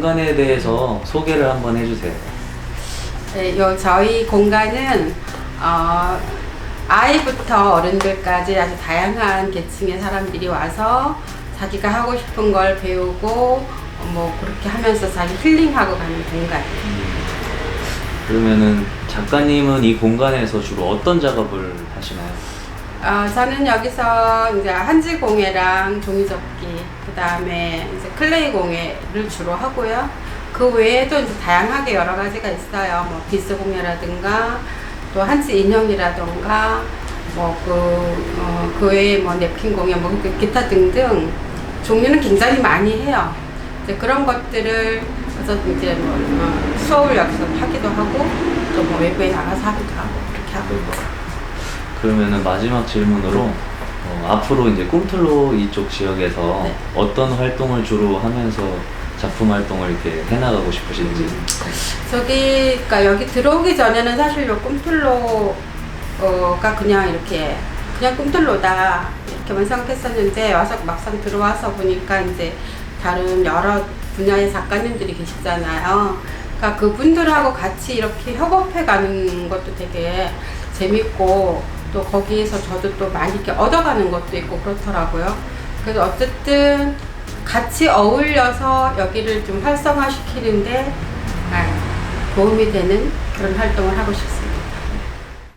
공간에 대해서 소개를 한번 해주세요. 네, 요 저희 공간은 어, 아이부터 어른들까지 아주 다양한 계층의 사람들이 와서 자기가 하고 싶은 걸 배우고 어, 뭐 그렇게 하면서 자기 힐링하고 가는 공간. 그러면은 작가님은 이 공간에서 주로 어떤 작업을 하시나요? 어, 저는 여기서 이제 한지 공예랑 종이접기, 그 다음에 이제 클레이 공예를 주로 하고요. 그 외에도 이제 다양하게 여러 가지가 있어요. 뭐 비스 공예라든가 또 한지 인형이라든가 뭐 그 어, 그 외에 뭐 냅킨 공예, 뭐그 기타 등등 종류는 굉장히 많이 해요. 이제 그런 것들을 그래서 이제 뭐 어, 수업을 여기서 하기도 하고 또 뭐 외부에 나가서 하기도 하고 그렇게 하고 있고. 그러면은 마지막 질문으로 어, 앞으로 이제 꿈틀로 이쪽 지역에서 네. 어떤 활동을 주로 하면서 작품 활동을 이렇게 해나가고 싶으신지 저기, 그니까 여기 들어오기 전에는 사실 요 꿈틀로가 그냥 이렇게, 그냥 꿈틀로다. 이렇게만 생각했었는데, 와서 막상 들어와서 보니까 이제 다른 여러 분야의 작가님들이 계시잖아요. 그니까 그분들하고 같이 이렇게 협업해 가는 것도 되게 재밌고, 또 거기에서 저도 또 이렇게 얻어가는 것도 있고 그렇더라고요. 그래서 어쨌든 같이 어울려서 여기를 좀 활성화시키는데 아, 도움이 되는 그런 활동을 하고 싶습니다.